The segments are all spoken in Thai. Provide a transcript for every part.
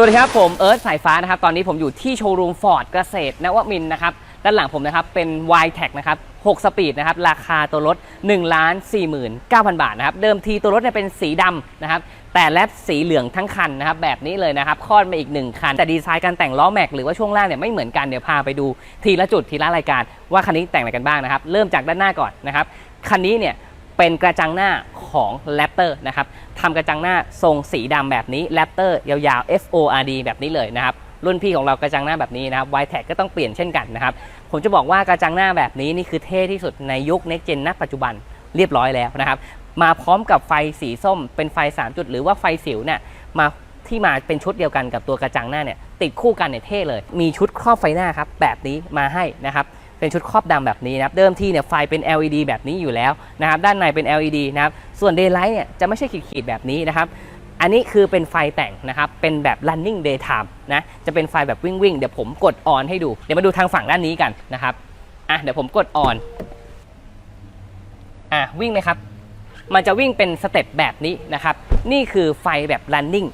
สวัสดีครับผมเอิร์ธสายฟ้านะครับตอนนี้ผมอยู่ที่โชว์รูมฟอร์ดเกษตรนวมินทร์นะครับด้านหลังผมนะครับเป็น y t e c นะครับ6สปีดนะครับราคาตัวรถ1ล้าน49,000 บาทนะครับเดิมทีตัวรถเนี่ยเป็นสีดำนะครับแต่แลบสีเหลืองทั้งคันนะครับแบบนี้เลยนะครับคลอดมาอีก 1 คัน แต่ดีไซน์การแต่งล้อแม็กหรือว่าช่วงล่างเนี่ยไม่เหมือนกันเดี๋ยวพาไปดูทีละจุดทีละรายการ ว่าคันนี้แต่งอะไรกันบ้างนะครับเริ่มจากด้านหน้าก่อนนะครับคันนี้เนี่ย เป็นกระจังหน้าของแรปเตอร์นะครับทำกระจังหน้าทรงสีดำแบบนี้แรปเตอร์ยาวๆ FORD แบบนี้เลยนะครับรุ่นพี่ของเรากระจังหน้าแบบนี้นะครับ y t e c ก็ต้องเปลี่ยนเช่นกันนะครับผมจะบอกว่ากระจังหน้าแบบนี้นี่คือเท่ที่สุดในยุค Next Gen ณปัจจุบันเรียบร้อยแล้วนะครับมาพร้อมกับไฟสีส้มเป็นไฟ 3 จุด หรือว่าไฟสิวเนี่ยมาที่มาเป็นชุดเดียวกันกับตัวกระจังหน้าเนี่ยติดคู่กันเนี่ยเท่เลย มีชุดครอบไฟหน้าครับแบบนี้มาให้นะครับ เป็นชุดครอบดำแบบนี้นะครับเดิมทีเนี่ยไฟเป็น LED แบบนี้อยู่แล้วนะครับด้านในเป็น LED นะครับส่วน Daylight เนี่ยจะไม่ใช่ขีดๆแบบนี้นะครับอันนี้คือเป็นไฟแต่งนะครับ เป็นแบบ running daytime นะจะเป็นไฟแบบวิ่งวิ่งๆเดี๋ยวผมกดออนให้ดู เดี๋ยวมาดูทางฝั่งด้านนี้กันนะครับอะเดี๋ยวผมกดออนอะวิ่งไหมครับ มันจะวิ่งเป็นสเต็ปแบบนี้นะครับ นี่คือไฟแบบ running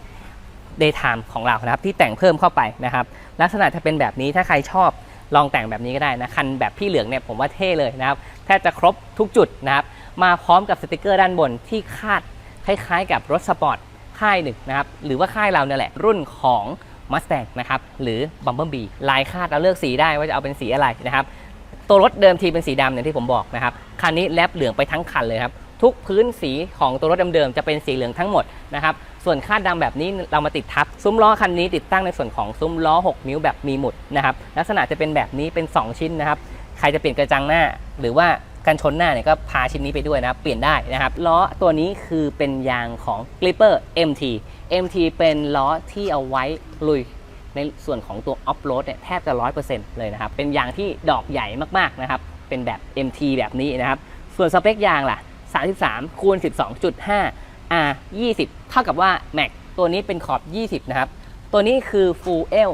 daytime ของเรานะครับ ที่แต่งเพิ่มเข้าไปนะครับ ลักษณะจะเป็นแบบนี้ถ้าใครชอบ ลองแต่งแบบนี้ก็ได้นะคันแบบพี่เหลืองเนี่ยผมว่าเท่เลยนะครับแทบจะครบทุกจุดนะครับมาพร้อมกับสติกเกอร์ด้านบนที่คาดคล้ายๆ กับรถสปอร์ตค่ายหนึ่งนะครับหรือว่าค่ายเราเนี่ยแหละรุ่นของ Mustang นะครับหรือ Bumblebee ลายคาดเราเลือกสีได้ว่าจะเอาเป็นสีอะไรนะครับตัวรถเดิมทีเป็นสีดำอย่างที่ผมบอกนะครับคันนี้แลบเหลืองไปทั้งคันเลยครับทุกพื้นสีของตัวรถเดิมๆจะเป็นสีเหลืองทั้งหมดนะครับ ส่วนคาดดำแบบนี้เรามาติดทับ ซุ้มล้อคันนี้ติดตั้งในส่วนของซุ้มล้อ 6 นิ้วแบบมีหมุดนะครับลักษณะจะเป็นแบบนี้เป็น 2 ชิ้นนะครับใครจะเปลี่ยนกระจังหน้า หรือว่ากันชนหน้าเนี่ยก็พาชิ้นนี้ไปด้วยนะครับเปลี่ยนได้นะครับล้อตัวนี้คือเป็นยางของ Clipper MT MT เป็นล้อที่เอาไว้ลุยในส่วนของตัวออฟโรดเนี่ยแทบจะ 100%เลยนะครับ เป็นยางที่ดอกใหญ่มากๆนะครับ เป็นแบบ MT แบบนี้นะครับ ส่วนสเปคยางล่ะ 33คูณ12.5 R 20 เท่ากับว่า Mac ตัวนี้เป็นขอบ 20 นะครับ ตัวนี้คือ Full L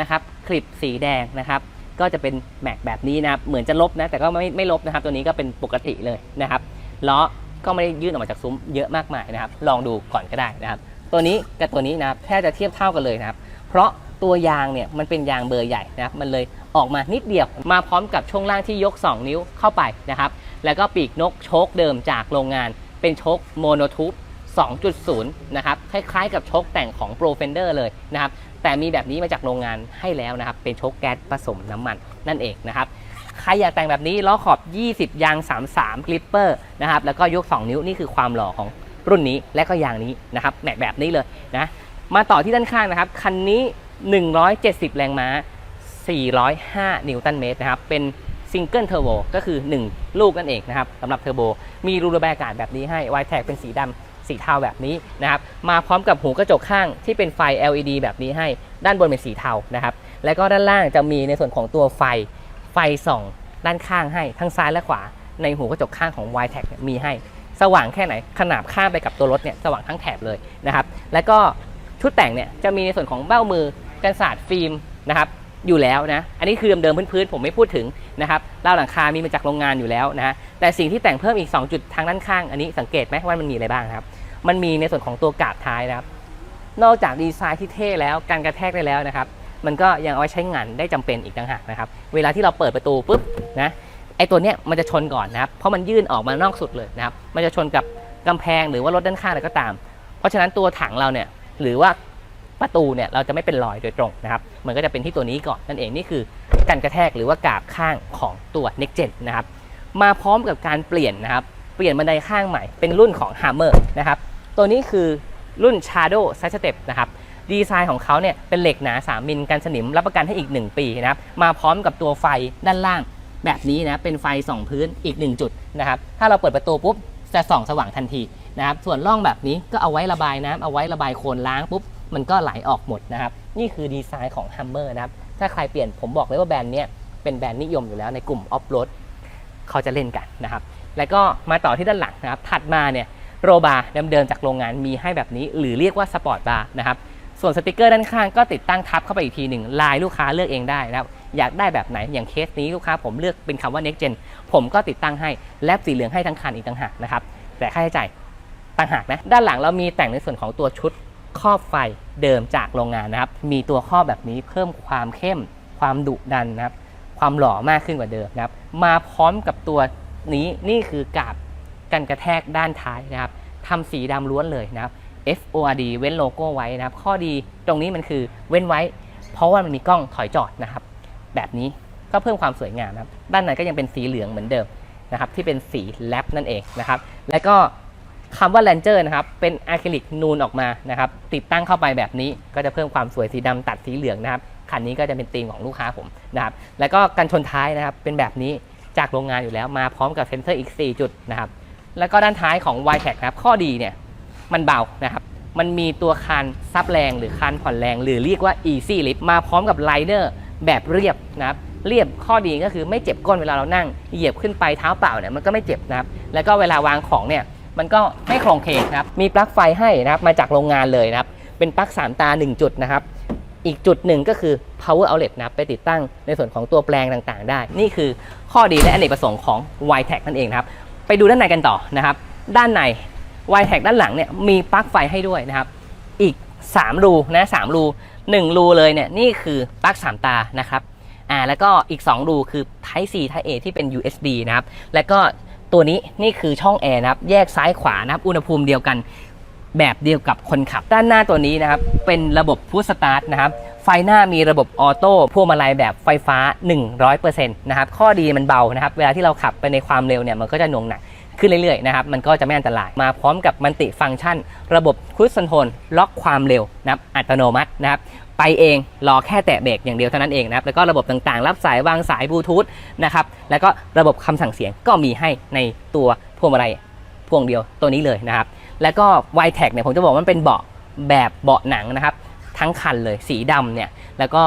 นะครับ คลิปสีแดงนะครับ ก็จะเป็น Mac แบบนี้นะครับ เหมือนจะลบนะ แต่ก็ไม่ไม่ลบนะครับ ตัวนี้ก็เป็นปกติเลยนะครับ ล้อก็ไม่ได้ยื่นออกมาจากซุ้มเยอะมากมายนะครับ ลองดูก่อนก็ได้นะครับ ตัวนี้กับตัวนี้นะครับแทบจะเทียบเท่ากันเลยนะครับ เพราะตัวยางเนี่ยมันเป็นยางเบอร์ใหญ่นะครับ มันเลยออกมานิดเดียว มาพร้อมกับช่วงล่างที่ยก 2 นิ้วเข้าไปนะครับ แล้วก็ปีกนกโชคเดิมจากโรงงาน เป็นโชคโมโนทูบ 2.0 นะครับ คล้ายๆกับโชคแต่งของ Pro Fender เลยนะครับ แต่มีแบบนี้มาจากโรงงานให้แล้วนะครับ เป็นโชคแก๊สผสมน้ำมันนั่นเองนะครับใครอยากแต่งแบบนี้ล้อขอบ 20 ยาง 33กลิปเปอร์นะครับ แล้วก็ยก 2 นิ้วนี่คือความหล่อของรุ่นนี้และก็ยางนี้นะครับแมทแบบนี้เลยนะ มาต่อที่ด้านข้างนะครับ คันนี้ 170 แรงม้า 405 นิวตันเมตรนะครับ เป็นซิงเกิลเทอร์โบก็คือ 1 ลูกนั่นเองนะครับสำหรับเทอร์โบ มีรูระบายอากาศแบบนี้ให้ไวแท็กเป็นสีดำ สีเทาแบบนี้นะครับมาพร้อมกับหูกระจกข้างที่เป็นไฟ LED แบบนี้ให้ ด้านบนเป็นสีเทานะครับแล้วก็ด้านล่างจะมีในส่วนของตัวไฟไฟส่องด้านข้างให้ทั้งซ้ายและขวา ในหูกระจกข้างของ y t e c มีให้ สว่างแค่ไหนขนาบข้ามไปกับตัวรถเนี่ยสว่างทั้งแถบเลยนะครับแล้วก็ชุดแต่งเนี่ยจะมีในส่วนของเบ้ามือกันศาสตร์ฟิล์มนะครับ อยู่แล้วนะ อันนี้คือเดิมๆพื้นๆผมไม่พูดถึงนะครับราวหลังคามีมาจากโรงงานอยู่แล้วนะฮะแต่สิ่งที่แต่งเพิ่มอีก 2 จุดทางด้านข้าง อันนี้สังเกตไหมว่ามันมีอะไรบ้างครับ มันมีในส่วนของตัวกาบท้ายนะครับ นอกจากดีไซน์ที่เท่แล้วการกระแทกได้แล้วนะครับ มันก็ยังเอาไว้ใช้งานได้จำเป็นอีกต่างหากนะครับ เวลาที่เราเปิดประตูปุ๊บนะไอตัวเนี้ยมันจะชนก่อนนะครับ เพราะมันยื่นออกมานอกสุดเลยนะครับ มันจะชนกับกำแพงหรือว่ารถด้านข้างอะไรก็ตาม เพราะฉะนั้นตัวถังเราเนี่ยหรือว่า ประตูเนี่ยเราจะไม่เป็นรอยโดยตรงนะครับ มันก็จะเป็นที่ตัวนี้ก่อนนั่นเองนี่คือการกระแทกหรือว่ากาบข้างของตัว Next Gen นะครับมาพร้อมกับการเปลี่ยนนะครับ เปลี่ยนบันไดข้างใหม่เป็นรุ่นของ Hammer นะครับตัวนี้คือรุ่น Shadow Side Step นะครับดีไซน์ของเขาเนี่ยเป็นเหล็กหนา 3 มิลกันสนิมรับประกันให้อีก 1 ปีนะครับมาพร้อมกับตัวไฟด้านล่างแบบนี้นะเป็นไฟส่องพื้นอีก 1 จุดนะครับถ้าเราเปิดประตูปุ๊บจะส่องสว่างทันทีนะครับส่วนร่องแบบนี้ก็เอาไว้ระบายน้ำเอาไว้ระบายโคลนล้างปุ๊บ มันก็ไหลออกหมดนะครับ นี่คือดีไซน์ของ Hammer นะครับ ถ้าใครเปลี่ยนผมบอกเลยว่าแบรนด์เนี้ยเป็นแบรนด์นิยมอยู่แล้วในกลุ่มออฟโรดเขาจะเล่นกันนะครับ แล้วก็มาต่อที่ด้านหลังนะครับ ถัดมาเนี่ยโรบาร์เดิมๆจากโรงงานมีให้แบบนี้ หรือเรียกว่าสปอร์ตบาร์นะครับส่วนสติกเกอร์ด้านข้างก็ติดตั้งทับเข้าไปอีกทีหนึ่งลายลูกค้าเลือกเองได้นะครับอยากได้แบบไหนอย่างเคสนี้ลูกค้าผมเลือกเป็นคำว่า next gen ผมก็ติดตั้งให้แลบสีเหลืองให้ทั้งคันอีกต่างหากนะครับแต่ค่าใช้จ่ายต่างหากนะด้านหลังเรามีแต่งในส่วนของตัวชุด ครอบไฟเดิมจากโรงงานนะครับ มีตัวครอบแบบนี้เพิ่มความเข้ม ความดุดันนะครับ ความหล่อมากขึ้นกว่าเดิมนะครับ มาพร้อมกับตัวนี้นี่คือกาบกันกระแทกด้านท้ายนะครับทำสีดำล้วนเลยนะครับ FORD เว้นโลโก้ไว้นะครับ ข้อดีตรงนี้มันคือเว้นไว้ เพราะว่ามันมีกล้องถอยจอดนะครับ แบบนี้ก็เพิ่มความสวยงามนะครับ ด้านในก็ยังเป็นสีเหลืองเหมือนเดิมนะครับ ที่เป็นสีแลปนั่นเองนะครับ และก็ คำว่า Ranger นะครับเป็นอะคริลิกนูนออกมานะครับติดตั้งเข้าไปแบบนี้ก็จะเพิ่มความสวยสีดำตัดสีเหลืองนะครับคันนี้ก็จะเป็นธีมของลูกค้าผมนะครับแล้วก็กันชนท้ายนะครับเป็นแบบนี้จากโรงงานอยู่แล้วมาพร้อมกับเซ็นเซอร์อีก 4 จุดนะครับแล้วก็ด้านท้ายของ y t e c นะครับข้อดีเนี่ยมันเบานะครับมันมีตัวคานซับแรงหรือคานผ่อนแรง หรือเรียกว่า easy lift มาพร้อมกับไลเนอร์แบบเรียบนะครับเรียบข้อดีก็คือไม่เจ็บก้นเวลาเรานั่งเหยียบขึ้นไปเท้าเปล่าเนี่ยมันก็ไม่เจ็บนะครับแล้วก็เวลาวางของเนี่ย มันก็ไม่โครงเคงครับมีปลั๊กไฟให้นะครับมาจากโรงงานเลยนะครับเป็นปลั๊กสามตา 1 จุดนะครับอีกจุดหนึ่งก็คือ power outlet นะครับไปติดตั้งในส่วนของตัวแปลงต่างๆ ได้ นี่คือข้อดีและอเนกประสงค์ของ y t e c นั่นเองครับไปดูด้านในกันต่อนะครับ ด้านใน y t e c ด้านหลังเนี่ยมีปลั๊กไฟให้ด้วยนะครับอีก 3 รูนะ3รู 1 รูเลยเนี่ยนี่คือปลั๊ก3 ตานะครับอ่าแล้วก็อีก 2 รูคือ Type C Type A ที่เป็น USB นะครับแล้วก็ ตัวนี้นี่คือช่องแอร์นะครับ แยกซ้ายขวานะครับ อุณหภูมิเดียวกันแบบเดียวกับคนขับ ด้านหน้าตัวนี้นะครับ เป็นระบบพุ s สตาร์ทนะครับ ไฟหน้ามีระบบออโต้พวงมาลัยแบบไฟฟ้า 100%นะครับ ข้อดีมันเบานะครับ เวลาที่เราขับไปในความเร็วเนี่ยมันก็จะหน่วงหนักขึ้นเรื่อยๆนะครับ มันก็จะไม่อันตราย มาพร้อมกับมันติฟังก์ชัน ระบบค u ู e คอนโทรลล็อกความเร็วนะครับ อัตโนมัตินะครับ ไปเองรอแค่แตะเบรกอย่างเดียวเท่านั้นเองนะครับแล้วก็ระบบต่างๆ รับสายวางสายบลูทูธนะครับแล้วก็ระบบคำสั่งเสียงก็มีให้ในตัวพวงมาลัยพวงเดียวตัวนี้เลยนะครับแล้วก็ y t e c เนี่ยผมจะบอกว่ามันเป็นเบาะแบบเบาะหนังนะครับ ทั้งคันเลยสีดำเนี่ยแล้วก็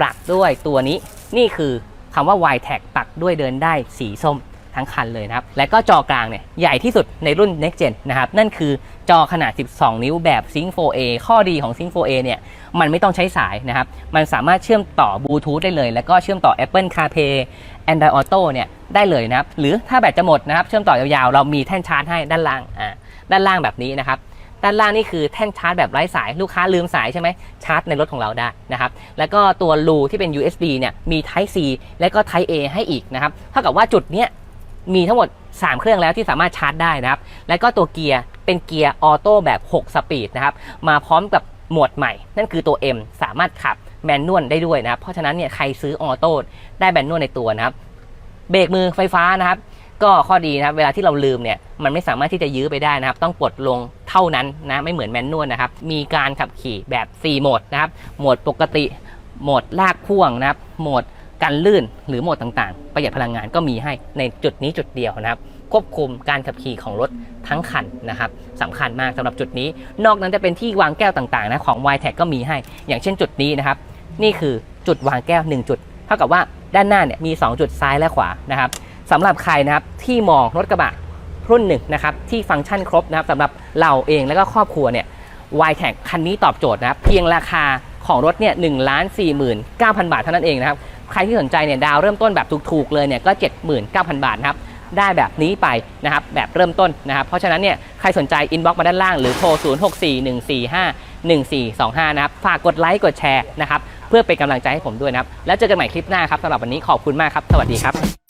ปักด้วยตัวนี้นี่คือคำว่า y t e c ปักด้วยเดินได้สีส้ม ทั้งคันเลยนะครับ และก็จอกลางเนี่ยใหญ่ที่สุดในรุ่น next gen นะครับ นั่นคือจอขนาด 12 นิ้วแบบ Sync 4A ข้อดีของ Sync 4A เนี่ย มันไม่ต้องใช้สายนะครับ มันสามารถเชื่อมต่อบลูทูธได้เลย แล้วก็เชื่อมต่อ Apple CarPlay Android Auto เนี่ยได้เลยนะครับ หรือถ้าแบตจะหมดนะครับ เชื่อมต่อยาวๆ เรามีแท่นชาร์จให้ด้านล่าง อ่า ด้านล่างแบบนี้นะครับด้านล่างนี่คือแท่นชาร์จแบบไร้สายลูกค้าลืมสายใช่ไหมชาร์จในรถของเราได้นะครับ แล้วก็ตัวรูที่เป็น USB เนี่ยมี Type C และก็ Type A ให้อีกนะครับเท่ากับว่าจุดเนี้ย มีทั้งหมด 3 เครื่องแล้วที่สามารถชาร์จได้นะครับ แล้วก็ตัวเกียร์เป็นเกียร์ออโต้แบบ 6 สปีดนะครับ มาพร้อมกับโหมดใหม่ นั่นคือตัว M สามารถขับแมนนวลได้ด้วยนะครับ เพราะฉะนั้นเนี่ยใครซื้อออโต้ได้แมนนวลในตัวนะครับ เบรกมือไฟฟ้านะครับ ก็ข้อดีนะครับ เวลาที่เราลืมเนี่ย มันไม่สามารถที่จะยื้อไปได้นะครับ ต้องปลดลงเท่านั้นนะ ไม่เหมือนแมนนวลนะครับ มีการขับขี่แบบ 4 โหมดนะครับ โหมดปกติ โหมดลากพ่วงนะครับ โหมด กันลื่นหรือโหมดต่างๆ ประหยัดพลังงานก็มีให้ในจุดนี้จุดเดียวนะครับ ควบคุมการขับขี่ของรถทั้งคันนะครับสำคัญมากสำหรับจุดนี้ นอกนั้นจะเป็นที่วางแก้วต่างๆนะของ y t e c ก็มีให้ อย่างเช่นจุดนี้นะครับ นี่คือจุดวางแก้ว 1 จุด เท่ากับว่าด้านหน้าเนี่ยมี 2 จุดซ้ายและขวานะครับสำหรับใครนะครับที่มองรถกระบะรุ่นหนึ่งนะครับที่ฟังก์ชันครบนะครับสำหรับเราเองแล้วก็ครอบครัวเนี่ย y t e c คันนี้ตอบโจทย์นะครับเพียงราคาของรถเนี่ยหนึ่งล้านสี่หมื่นเก้าพันบาทเท่านั้นเองนะครับ ใครที่สนใจเนี่ยดาวเริ่มต้นแบบถูกๆเลยเนี่ยก็ 79,000 บาทนะครับได้แบบนี้ไปนะครับแบบเริ่มต้นนะครับ เพราะฉะนั้นเนี่ยใครสนใจอินบ็อกซ์มาด้านล่างหรือโทร 0641451425 นะครับฝากกดไลค์กดแชร์นะครับเพื่อเป็นกำลังใจให้ผมด้วยนะครับ แล้วเจอกันใหม่คลิปหน้าครับสำหรับวันนี้ขอบคุณมากครับ สวัสดีครับ